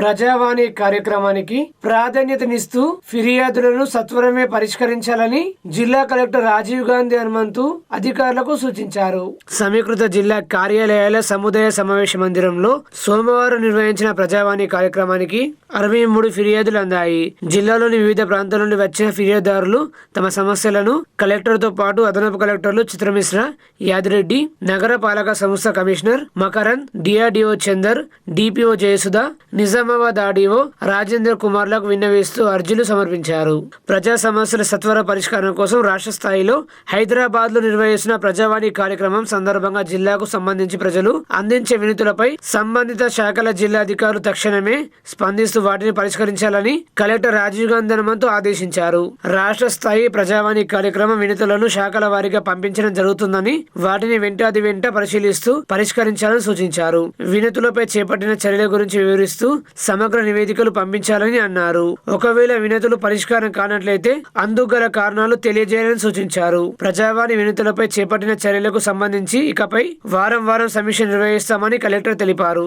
ప్రజావాణి కార్యక్రమానికి ప్రాధాన్యతనిస్తూ ఫిర్యాదులను సత్వరమే పరిష్కరించాలని జిల్లా కలెక్టర్ రాజీవ్ గాంధీ హనుమంతు అధికారులకు సూచించారు. సమీకృత జిల్లా కార్యాలయాల సముదాయ సమావేశ మందిరంలో సోమవారం నిర్వహించిన ప్రజావాణి కార్యక్రమానికి అరవై మూడు ఫిర్యాదులు అందాయి. జిల్లాలోని వివిధ ప్రాంతాల నుండి వచ్చిన ఫిర్యాదుదారులు తమ సమస్యలను కలెక్టర్తో పాటు అదనపు కలెక్టర్లు చిత్రమిశ్ర యాదిరెడ్డి నగర పాలక సంస్థ commissioner Makaran DRDO Chander DPO Jayasudha Nizamabad RDO Rajendra కుమార్లకు విన్నవిస్తూ అర్జీలు సమర్పించారు. ప్రజా సమస్యల సత్వర పరిష్కారం కోసం రాష్ట్ర స్థాయిలో హైదరాబాద్లో నిర్వహిస్తున్న ప్రజావాణి కార్యక్రమం సందర్భంగా జిల్లాకు సంబంధించి ప్రజలు అందించే వినతులపై సంబంధిత శాఖల జిల్లా అధికారులు తక్షణమే స్పందిస్తూ వాటిని పరిష్కరించాలని కలెక్టర్ రాజీవ్ గాంధీ హనుమంతు ఆదేశించారు. రాష్ట్ర స్థాయి ప్రజావాణి కార్యక్రమం వినతులను శాఖల వారీగా పంపించడం జరుగుతుందని వాటిని వెంటాది వెంట పరిశీలిస్తూ పరిష్కరించాలని సూచించారు. వినతులపై చేపట్టిన చర్యల గురించి వివరిస్తూ సమగ్ర నివేదికలు పంపించాలని అన్నారు. ఒకవేళ వినతులు పరిష్కారం కానట్లయితే అందుకు గల కారణాలు తెలియజేయాలని సూచించారు. ప్రజావాణి వినతులపై చేపట్టిన చర్యలకు సంబంధించి ఇకపై వారం వారం సమీక్ష నిర్వహిస్తామని కలెక్టర్ తెలిపారు.